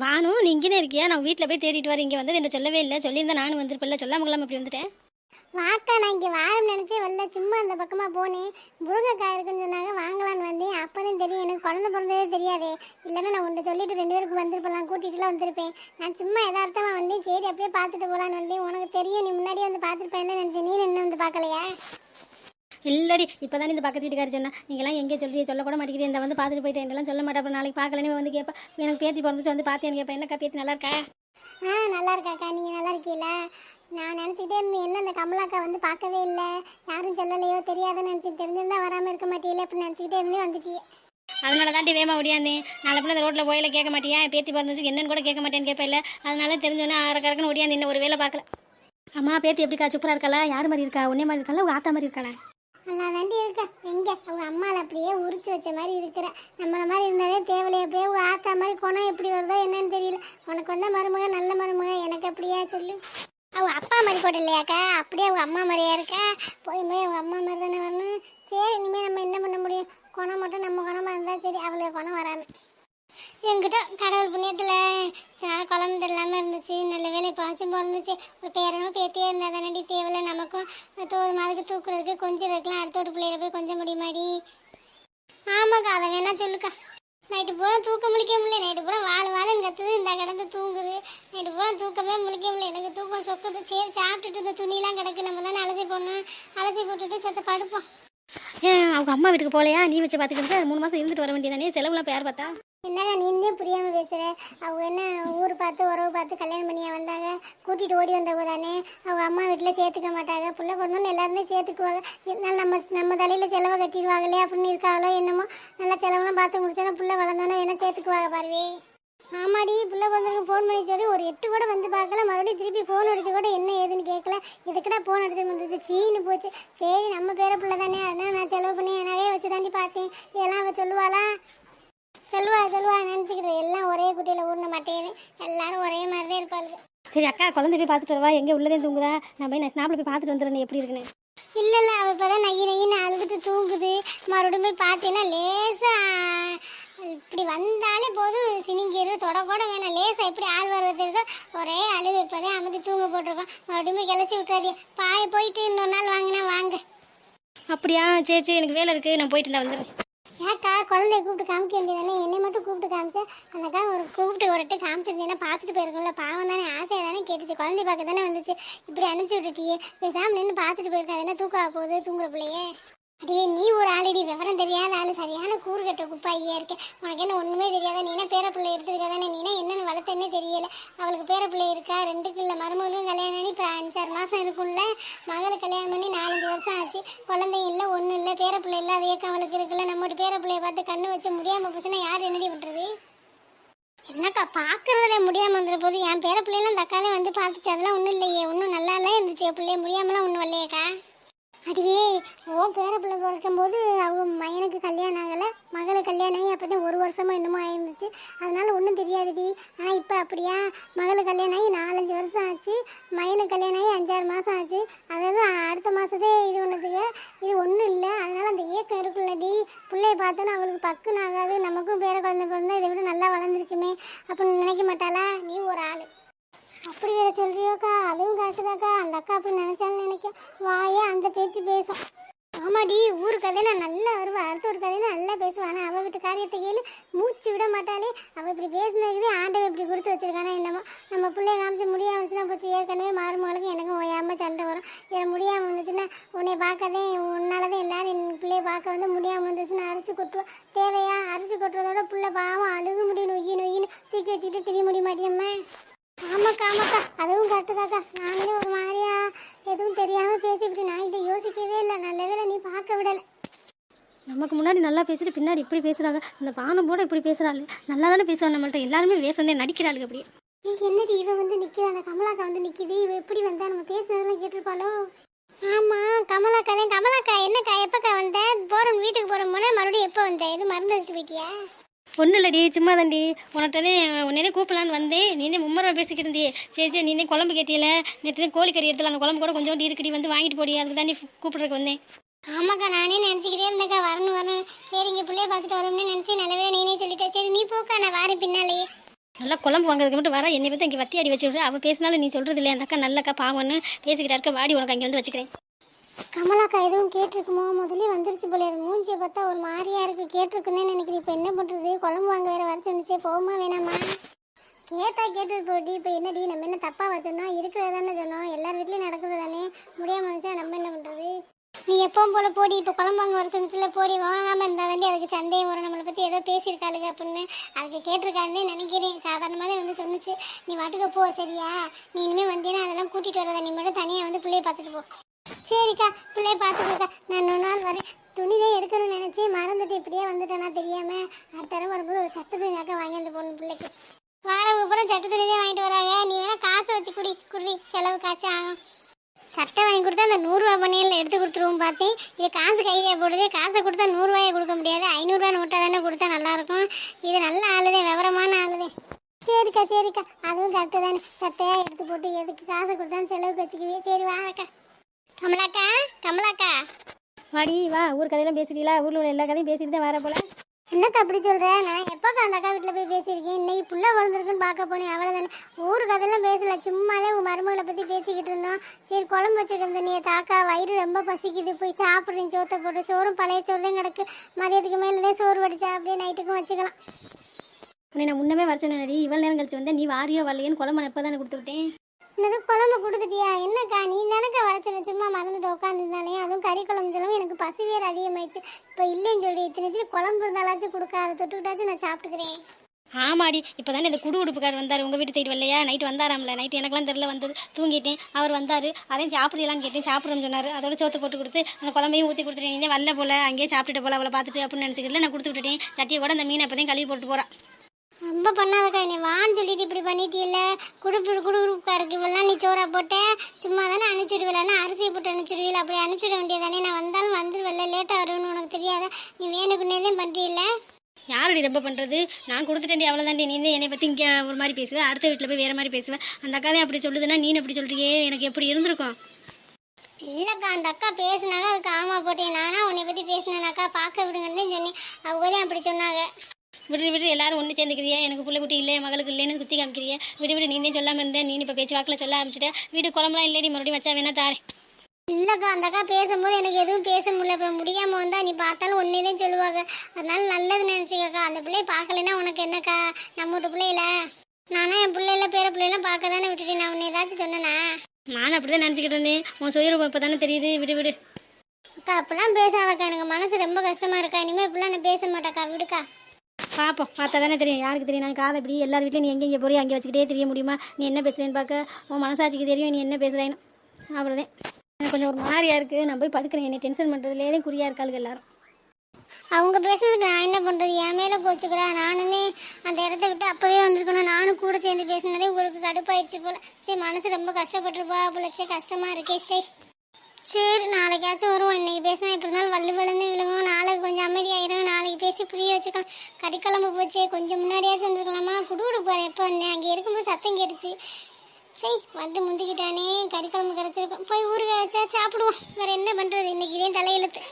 வானும் நீ இங்கே இருக்கியா? நான் வீட்டில் போய் தேடிட்டு வரேன். இங்கே வந்து என்ன சொல்லவே இல்லை. சொல்லியிருந்தா நானும் வந்திருப்பில்ல சொல்லாம கொள்ளாம இப்படி வந்துட்டேன். வாக்கா நான் இங்கே வாரம் நினச்சே வரல சும்மா அந்த பக்கமாக போனேன். முருங்கைக்காய் இருக்குன்னு சொன்னாங்க வாங்கலான்னு வந்தேன். அப்போதான் தெரியும் எனக்கு குழந்தை பிறந்ததே தெரியாதே. இல்லைன்னா நான் உன்ட்ட சொல்லிட்டு ரெண்டு பேருக்கு வந்திருப்பலாம் கூட்டிகிட்டுலாம் வந்திருப்பேன். நான் சும்மா எதார்த்தமாக வந்தேன். சரி அப்படியே பார்த்துட்டு போகலான்னு வந்தேன். உனக்கு தெரியும் நீ முன்னாடியே வந்து பார்த்துருப்பேன் நினச்சேன். நீ என்ன வந்து பார்க்கலையா? இல்லடி இப்போ தானே இந்த பக்கத்து வீட்டுக்காரி சொன்னா நீங்களாம் எங்கே சொல்றீங்க சொல்ல கூட மாட்டேங்கிறீங்க. இந்த வந்து பார்த்துட்டு போயிட்டேன். எல்லாம் சொல்ல மாட்டேன். அப்புறம் நாளைக்கு பார்க்கலன்னு வந்து கேட்பா எனக்கு பேத்தி பிறந்துச்சு வந்து பார்த்தேன்னு கேட்பேன் என்னக்கா பேத்தி நல்லா இருக்கா? ஆ நல்லா இருக்காக்கா. நீங்கள் நல்லா இருக்கீங்களா? நான் நினச்சிக்கிட்டே என்ன அந்த கமலாக்கா வந்து பார்க்கவே இல்லை. யாரும் சொல்லலையோ தெரியாதுன்னு நினச்சி தெரிஞ்சிருந்தா வராமல் இருக்க மாட்டீங்களே அப்படின்னு நினச்சிக்கிட்டே இருந்தே வந்துட்டியே. அதனால தான் வேமா ஓடியாந்தேன். நாளை பிள்ளை இந்த ரோட்டில் போயில கேட்க மாட்டியா? பேத்தி பிறந்துச்சு என்னன்னு கூட கேட்க மாட்டேன்னு கேட்பேன் அதனால தெரிஞ்சோன்னே அரக்கறக்குன்னு ஓடியாந்து இன்னும் ஒரு வேலை பார்க்கல. அம்மா பேத்தி எப்படிக்கா? சூப்பராக இருக்காளா? யார் மாதிரி இருக்கா? உன்னே மாதிரி இருக்காளா? உங்க ஆத்தா மாதிரி இருக்காளா? நல்லா தாண்டி இருக்க எங்க? அவங்க அம்மால அப்படியே உரிச்சு வச்ச மாதிரி இருக்கிற. நம்மள மாதிரி இருந்தாலே தேவையில்லை அப்படியே உங்க ஆத்தா மாதிரி குணம் எப்படி வருதோ என்னன்னு தெரியல. உனக்கு வந்த மருமக நல்ல மருமக எனக்கு அப்படியா சொல்லு. அவங்க அப்பா மாதிரி கூட இல்லையாக்கா? அப்படியே அவங்க அம்மா மாதிரியா இருக்கா? போய் போய் அவங்க அம்மா மாதிரி தானே வரணும். சரி இனிமேல் நம்ம என்ன பண்ண முடியும்? குணம் மட்டும் நம்ம குணமாக இருந்தால் சரி அவளுக்கு குணம் வராமல் என்கிட்ட கடவுள் புண்ணியத்தில் குழந்தை இல்லாமல் இருந்துச்சு நல்ல வேலை பாய்ச்சும் பிறந்துச்சு ஒரு பேரனும் பேத்தியே இருந்தால் தானடி தேவையில்ல நமக்கும் தோது மாதிரி தூக்குறதுக்கு கொஞ்சம் இருக்கலாம் அடுத்த ஒரு பிள்ளையில போய் கொஞ்சம் முடியுமாடி? ஆமாக்கா அதை வேணா சொல்லுக்கா. நைட்டு பூரா தூக்க முழிக்க முடியல நைட்டு பூரா வாழ வாழன்னு கத்துது இந்த கிடந்து தூங்குது. நைட்டு பூரா தூக்கமே முழிக்க முடியல எனக்கு தூக்கம் சொக்குது சரி சாப்பிட்டுட்டு இந்த துணியெல்லாம் கிடக்கு நம்ம தானே அலசி போடணும். அலசி போட்டுட்டு செத்த படுப்போம். ஏன் அவங்க அம்மா வீட்டுக்கு போகலையா நீ வச்சு பார்த்துக்கிட்டு மூணு மாதம் இருந்துட்டு வர வேண்டியதானே செலவுலாம் பேர் யார் பார்த்தா? என்னங்க நீந்தே புரியாம பேசுற. அவங்க என்ன ஊர் பார்த்து உறவு பார்த்து கல்யாணம் பண்ணியா வந்தாங்க? கூட்டிட்டு ஓடி வந்தவங்க தானே? அவங்க அம்மா வீட்டில் சேர்த்துக்க மாட்டாங்க. புள்ள பொண்ணுன்னு எல்லாருமே சேர்த்துக்குவாங்க. இருந்தாலும் நம்ம நம்ம தலையில செலவை கட்டிடுவாங்களே அப்படின்னு இருக்காங்களோ என்னமோ? நல்லா செலவெல்லாம் பார்த்து முடிச்சோன்னா புள்ள வளர்ந்தோன்னா என்ன சேர்த்துக்குவாங்க பார்வே? ஆமாடி புள்ள பொண்ணுக்கு ஃபோன் பண்ணி சொல்லி ஒரு எட்டு கூட வந்து பார்க்கல. மறுபடியும் திருப்பி ஃபோன் அடிச்சு கூட என்ன ஏதுன்னு கேட்கல இதுக்குடா ஃபோன் அடிச்சு வந்துச்சு சீனு போச்சு. சரி நம்ம பேர புள்ள தானே. அதனால நான் செலவு பண்ணி நகையை வச்சு தாண்டி பார்த்தேன். இதெல்லாம் அவ சொல்லுவாளா? சொல்லுவா சொல்லுவா. நினச்சிக்கிட்டு எல்லாம் ஒரே குட்டியில் ஊர்ன மாட்டேது எல்லாரும் ஒரே மாதிரி தான் இருப்பாளுங்க. சரி அக்கா குழந்தை போய் பார்த்துட்டு வரவா. எங்கே உள்ளதே தூங்குதா? நான் போய் நான் ஸ்னாப்பில் போய் பார்த்துட்டு வந்துடுறேன். எப்படி இருக்குன்னு? இல்லை இல்லை. அவள் இப்போ தான் நைய நையின்னு அழுதுட்டு தூங்குது. மறுபடியும் போய் பார்த்தீங்கன்னா லேசா இப்படி வந்தாலே போதும் சினிங்கிரும் தொட கூட வேணாம். லேசா எப்படி ஆள் வருவது இருக்கோ ஒரே அழுது இப்போதான் அமர்த்தி தூங்க போட்டிருக்கோம். மறுபடியும் கிளச்சி விட்டுறாதே பாய போயிட்டு இன்னொரு நாள் வாங்கினா வாங்க. அப்படியா? சரி சரி. எனக்கு வேலை இருக்குது நான் போயிட்டு நான் வந்துடுறேன். ஏக்கா குழந்தைய கூப்பிட்டு காமிக்க வேண்டியதானே? என்னை மட்டும் கூப்பிட்டு காமிச்சா? அந்தக்கா ஒரு கூப்பிட்டு ஒரு வாட்டி காமிச்சிருந்தீங்கன்னா பார்த்துட்டு போயிருக்கோம்ல. பாவம் தானே. ஆசையாக தானே கேட்டுச்சு. குழந்தை பார்க்க தானே வந்துச்சு. இப்படி அனுப்பிச்சி விட்டுட்டியே. பேசாமல் நின்று பார்த்துட்டு போயிருக்கா. அது என்ன தூக்கா போகுது? தூங்குற பிள்ளையே. அடியே நீ ஒரு ஆளடி. விவரம் தெரியாத ஆள். சரியான கூறு கட்ட குப்பாயியா இருக்க. உனக்கு என்ன ஒண்ணுமே தெரியாத? நீனா பேர பிள்ளை எடுத்துருக்க தானே? நீனா என்னன்னு வளர்த்தேன்னே தெரியல? அவளுக்கு பேர பிள்ளை இருக்கா? ரெண்டுக்கு இல்லை மருமகளும் கல்யாணம் பண்ணி இப்போ அஞ்சாறு மாசம் இருக்கும்ல. மகளை கல்யாணம் பண்ணி நாலஞ்சு வருஷம் ஆச்சு. குழந்தையும் இல்லை ஒன்றும் இல்லை. பேர பிள்ளை இல்லாத இயக்கம் அவளுக்கு இருக்குல்ல. நம்மகிட்ட பேர பிள்ளைய பார்த்து கண்ணு வச்சு முடியாம போச்சுன்னா யார் என்னடி பண்ணுறது என்னக்கா பார்க்கறதுல முடியாமல் வந்துட போது என் பேர பிள்ளைலாம் அந்த வந்து பார்த்துச்சு. அதெல்லாம் ஒன்றும் இல்லையே. ஒன்றும் நல்லா இல்லை இருந்துச்சு. என் பிள்ளைய முடியாமலாம் ஒன்றும் வரலையேக்கா? அடியே ஓ பேர பிள்ளை பிறக்கும் போது அவங்க கல்யாணம் ஆகலை மகளுக்கு கல்யாணம் ஆகி அப்போ தான் ஒரு வருஷமாக என்னமோ ஆயிருந்துச்சு. அதனால ஒன்றும் தெரியாதுடி. ஆனால் இப்போ அப்படியா? மகளுக்கு கல்யாணம் ஆகி நாலஞ்சு வருஷம் ஆச்சு மையனுக்கு கல்யாணம் ஆகி அஞ்சாறு மாதம் ஆச்சு. அதாவது அடுத்த மாதத்தே இது ஒன்றுத்துக்கு இது ஒன்றும் இல்லை. அதனால் அந்த ஏக்கம் இருக்குல்லடி. பிள்ளைய பார்த்தோன்னா அவளுக்கு பக்குன்னு ஆகாது நமக்கும் பேர குழந்தை பிறந்தா இதை விட நல்லா வளர்ந்துருக்குமே அப்படின்னு நினைக்க மாட்டாளா நீ ஒரு ஆள் அப்படி வேற சொல்றியோக்கா அதுவும் கரெக்டுதாக்கா அந்த அக்கா அப்படி நினைச்சாலும் நினைக்க வாயே அந்த பேச்சு பேசும். ஆமாடி ஊர் கதையில நான் நல்லா வருவா அடுத்த ஒரு கதையை நல்லா பேசுவேன் ஆனால் அவள் வீட்டு காரியத்தை கேளு மூச்சு விட மாட்டாளே. அவள் இப்படி பேசினதுக்கு ஆண்டவை இப்படி கொடுத்து வச்சிருக்கானா என்னமோ. நம்ம பிள்ளைய காமிச்சு முடியாம வந்துச்சுன்னா போச்சு. ஏற்கனவே மாறுமகளுக்கும் எனக்கும் ஓயாம சண்டை வரும். இதில் முடியாமல் வந்துச்சுன்னா உன்னை பார்க்கதே உன்னாலதான் எல்லாரும் என் பிள்ளைய பார்க்க வந்து முடியாமல் வந்துச்சுன்னா அரைச்சி கொட்டுவா. தேவையா? அரைச்சி கொட்டுறதோட பிள்ளை பாவம் அழுகு முடியும் நொய்யி நொய்யின்னு தூக்கி வச்சுட்டு தெரிய முடிய மாட்டியம்மா. ஆமாக்கா ஆமாக்கா. அதுவும் கரெக்டு தாக்கா. நாங்களே ஒரு மாதிரியா எதுவும் தெரியாம பேசிவிட்டு நான் இதை யோசிக்கவே இல்லை. நல்ல வேளை நீ பார்க்க விடல. நமக்கு முன்னாடி நல்லா பேசிட்டு பின்னாடி இப்படி பேசுகிறாங்க இந்த பானம் போட இப்படி பேசுகிறாள் நல்லா தானே பேசுவாங்க நம்மள்ட்ட. எல்லாருமே வேசந்தே நடிக்கிறாளுங்க அப்படியே. ஏய், என்னடி இவ வந்து நிக்கிறா? அந்த கமலாக்கா வந்து நிக்குது. இவ எப்படி வந்தா? நம்ம பேசுனதெல்லாம் கேட்டிருப்பாளோ? ஆமா கமலாக்கா தான் கமலாக்கா என்னக்கா? எப்பக்கா வந்த? போறோம் வீட்டுக்கு போற முன்னே மறுபடியும் எப்போ வந்த? இது மருந்து வச்சுட்டு போயிட்டியா? ஒன்றும் இல்லடி சும்மா தாண்டி உனட்டனே உன்னே கூப்பிடலான்னு வந்தேன். நீனே மும்மரம் பேசிக்கிட்டு இருந்தியே சரி சரி நீனே குழம்பு கேட்டியல நேற்று கோழி கறி எடுத்துல அந்த குழம்பு கூட கொஞ்சோண்டு இருக்குடி வந்து வாங்கிட்டு போடி. அதுக்கு தாண்டி கூப்பிட்றதுக்கு வந்தேன். ஆமாக்கா நானே நினச்சிக்கிட்டே இருந்தேக்கா. வரணும் வரணும். சரி இங்கே பிள்ளைய பார்த்துட்டு வரோம்னு நினச்சி நல்லவே நீனே சொல்லிட்டேன் சரி நீ போக்கா நான் வாரேன் பின்னாலேயே நல்லா குழம்பு வாங்குறதுக்கு மட்டும் வர என்னை பற்றி இங்கே வத்தி அடி வச்சு விட்ரு அவள் பேசினாலும் நீ சொல்கிறது இல்லையா அந்த அக்கா நல்லக்கா பாவம்னு பேசிக்கிட்டா இருக்க. வாடி உனக்கு அங்கே வந்து வச்சுக்கிறேன். கமலாக்கா எதுவும் கேட்டிருக்குமோ? முதல்ல வந்துருச்சு போல மூஞ்சியை பார்த்தா ஒரு மாதிரியா இருக்கு. கேட்டிருக்குன்னு நினைக்கிறேன். இப்போ என்ன பண்றது? குழம்பு வாங்க வேற வர சொன்னிச்சே. போகுமா வேணாமா? கேட்டா கேட்டது போட்டி இப்போ என்னடி நம்ம என்ன தப்பா வச்சோம்னா இருக்கிறது தானே சொன்னோம். எல்லார் வீட்லயும் நடக்குது தானே முடியாம இருந்துச்சா நம்ம என்ன பண்றது? நீ எப்பவும் போல போடி இப்போ குழம்பு வாங்க வர சொன்னிச்சுல போடி. வாங்காம இருந்தா தாண்டி அதுக்கு சந்தேகம் வரும். நம்மளை பத்தி ஏதோ பேசியிருக்காளுங்க அப்படின்னு அதுக்கு கேட்டிருக்காருன்னு நினைக்கிறேன். சாதாரணமாவே வந்து சொன்னுச்சு. நீ வாட்டுக்கு போ சரியா? நீ இனிமே வந்தீங்கன்னா அதெல்லாம் கூட்டிட்டு வரதா? நீ மட்டும் தனியா வந்து பிள்ளைய பார்த்துட்டு போ. சரிக்கா பிள்ளைய பார்த்துக்கோக்கா. நான் இன்னொரு நாள் வரேன். துணி தான் எடுக்கணும்னு நினச்சி மறந்துட்டு இப்படியே வந்துட்டேனா தெரியாமல் அடுத்த தடவை வரும்போது ஒரு சட்ட துணியாக்கா வாங்கிட்டு வந்து போகணும் பிள்ளைக்கு. வாரவங்க பூரா சட்ட துணி தான் வாங்கிட்டு வராங்க. நீ வேணால் காசை வச்சு குடி குடி செலவு காய்ச்சி ஆகும். சட்டை வாங்கி கொடுத்தா அந்த நூறுரூவா பணியில் எடுத்து கொடுத்துருவோம் பார்த்தேன் இது காசு கையிலே போடுது. காசை கொடுத்தா நூறுரூவாயை கொடுக்க முடியாது. ஐநூறுரூவா நோட்டாக தானே கொடுத்தா நல்லாயிருக்கும். இது நல்ல ஆளுதே விவரமான ஆளுதே. சரிக்கா சரிக்கா. அதுவும் கரெக்டு தானே. சட்டையாக எடுத்து போட்டு எதுக்கு காசை கொடுத்தான்னு செலவுக்கு வச்சுக்குவே சரி வாங்கக்கா. கமலாக்கா கமலாக்கா. வாடி வா ஊர் கதையெல்லாம் பேசுறீங்களா ஊரில் உள்ள எல்லா கதையும் பேசிட்டு தான் வர போல என்னக்கா அப்படி சொல்ற? நான் எப்போக்கா அந்த அக்கா வீட்டில் போய் பேசியிருக்கேன்? இன்னைக்கு புள்ள பிறந்திருக்குன்னு பார்க்க போனேன். அவ்வளோதானே ஊர் கதையெல்லாம் பேசல. சும்மாவே உன் மருமகளை பற்றி பேசிக்கிட்டு இருந்தோம். சரி குழம்பு வச்சிருந்த நீ தாக்கா? வயிறு ரொம்ப பசிக்குது. போய் சாப்பிட்றேன் சோத்தை போட்டு. சோறும் பழைய சோறு தான் கிடக்கு. மதியத்துக்கு மேலே சோறு வடிச்சா அப்படியே நைட்டுக்கும் வச்சுக்கலாம். உன்னை நான் முன்னமே வர சொன்னேன் இவ்வளோ நேரம் கழிச்சு வந்தேன் நீ வாரியோ வரலையேன்னு குழம்பு எப்போ தானே கொடுத்து விட்டேன். என்னது குழம்பு கொடுத்துட்டியா? என்னக்கா நீ தானக்கா வரைச்சன சும்மா மறந்துட்டு உட்காந்துருந்தானே அதுவும் கறி குழம்பு சொல்லவும் எனக்கு பசி வேறு அதிகமாயிடுச்சு. இப்போ இல்லைன்னு சொல்லி இத்தனை குழம்பு இருந்தாலாச்சும் கொடுக்க அதை தொட்டுக்கிட்டாச்சும் நான் சாப்பிட்டுக்கிறேன். ஆமாடி இப்போ தானே இந்த குடு உடுப்புக்கார் வந்தார். உங்கள் வீட்டு சைடு வரலையா நைட்டு வந்தாராம்ல? நைட்டு எனக்கெல்லாம் தெரில வந்தது தூங்கிட்டேன். அவர் வந்தார். அதையும் சாப்பிடலாம் கேட்டேன். சாப்பிட்றோம்னு சொன்னார். அதோட சோத்து போட்டு கொடுத்து அந்த குழம்பையும் ஊற்றி கொடுத்துட்டேன். நீ வரல போல அங்கேயே சாப்பிட்டுட்டு போல அவளை பார்த்துட்டு அப்படின்னு நினச்சிக்கல நான் கொடுத்து விட்டுட்டேன். சட்டியை கூட அந்த மீனை அப்போ கழுவி போட்டு போகிறான் ரொம்ப பண்ணாதக்கா என்னை வான்னு சொல்லிட்டு இப்படி பண்ணிட்டியல்ல குடுப்பு குடுக்குறதுக்கு இவெல்லாம் நீ சோறா போட்ட? சும்மா தானே அனுப்பிச்சுடுவில்லன்னா அரிசியை போட்டு அனுப்பிச்சுடுவீல அப்படி அனுப்பிச்சிட வேண்டியதானே? நான் வந்தாலும் வந்துருவல்ல லேட்டாக வருவேன்னு உனக்கு தெரியாதா? நீ வேணுக்குன்னே தான் பண்ணுறீல்ல யாரடி ரொம்ப பண்ணுறது நான் கொடுத்துட்டேன்டி அவ்வளோதாண்டி நீ தான் என்னை பற்றி இங்கே ஒரு மாதிரி பேசுவேன் அடுத்த வீட்டில் போய் வேறு மாதிரி பேசுவேன் அந்த அக்கா தான் அப்படி சொல்லுதுன்னா நீ அப்படி சொல்றியே? எனக்கு எப்படி இருந்திருக்கும்? இல்லைக்கா அந்த அக்கா பேசுனாங்க அதுக்கு ஆமா போட்டேன். நானா உன்னை பற்றி பேசினேனாக்கா பார்க்க விடுங்கன்னு சொன்னேன். அவங்க தான் அப்படி சொன்னாங்க. விடு விடு எல்லாரும் ஒன்று சேர்ந்துக்கிறியா எனக்கு புள்ள குட்டி இல்லை மகளுக்கு இல்லைன்னு குத்தி காமிக்கிறியா விடு விடு நீ தான் சொல்லாமல் இருந்தேன். நீ இப்போ பேச்சு வாக்கில் சொல்ல ஆரம்பிச்சிட்ட. வீடு குழம்புலாம் இல்லடி மறுபடியும் வச்சா வேணா தாரேன். இல்லைக்கா அந்த அக்கா பேசும்போது எனக்கு எதுவும் பேச முடியல. அப்புறம் முடியாமல் வந்தா நீ பார்த்தாலும் ஒன்றே தான் சொல்லுவாங்க. அதனால நல்லது நினச்சிக்கக்கா. அந்த பிள்ளைய பார்க்கலைன்னா உனக்கு என்னக்கா? நம்ம வீட்டு பிள்ளையில? நானா என் பிள்ளைல பேர பிள்ளைலாம் பார்க்க தானே விட்டுட்டேன். நான் உன்னை ஏதாச்சும் சொன்னேனா? நானும் அப்படி தான் நினச்சிக்கிட்டு இருந்தேன். உன் சுயரூபம் இப்போ தானே தெரியுது. விடு விடு. அக்கா அப்படிலாம் பேசாதக்கா. எனக்கு மனசு ரொம்ப கஷ்டமா இருக்கா? இனிமேல் இப்படிலாம் நான் பேச மாட்டேக்கா. விடுக்கா. பார்ப்போம் பார்த்தா தானே தெரியும். யாருக்கு தெரியும்? நான் காதை இப்படி எல்லார் வீட்லையும் நீ எங்கே இங்கே போறியோ அங்கே வச்சுக்கிட்டே தெரிய முடியுமா? நீ என்ன பேசுகிறேன்னு பார்க்க. உன் மனசாட்சிக்கு தெரியும் நீ என்ன பேசுகிறேன்னு அவ்வளோதான் எனக்கு கொஞ்சம் ஒரு மாதிரியா இருக்குது நான் போய் படுக்கிறேன். என்னை டென்ஷன் பண்ணுறதுலேயே குறியாக இருக்காளுங்க எல்லாரும். அவங்க பேசுனதுக்கு நான் என்ன பண்ணுறது என் மேலே கோச்சுக்கிறேன் நானுமே அந்த இடத்த விட்டு அப்போவே வந்திருக்கணும். நானும் கூட சேர்ந்து பேசினதே உங்களுக்கு கடுப்பாயிடுச்சு போல. சரி மனசு ரொம்ப கஷ்டப்பட்டுருப்பா. போல சரி கஷ்டமாக இருக்கே. சரி. சரி நாளைக்காச்சும் வருவோம். இன்னைக்கு பேசினா இப்படி இருந்தாலும் வள்ளு விழுந்து விழுவோம் நாளைக்கு கொஞ்சம் அமைதியாயிரும். நாளைக்கு பேசி புரிய வச்சுக்கலாம். கறிக்குழம்பு போச்சு கொஞ்சம் முன்னாடியே வந்துருக்கலாமா குடுகுடு போகிறேன் எப்போ வந்தேன் அங்கே இருக்கும்போது சத்தம் கேட்டுச்சு. சரி வந்து முந்திக்கிட்டானே கறிக்குழம்பு கிடச்சிருக்கும் போய் ஊறுகாய் வச்சா சாப்பிடுவோம். வேறு என்ன பண்ணுறது இன்னைக்கு இதே தலையெழுத்து.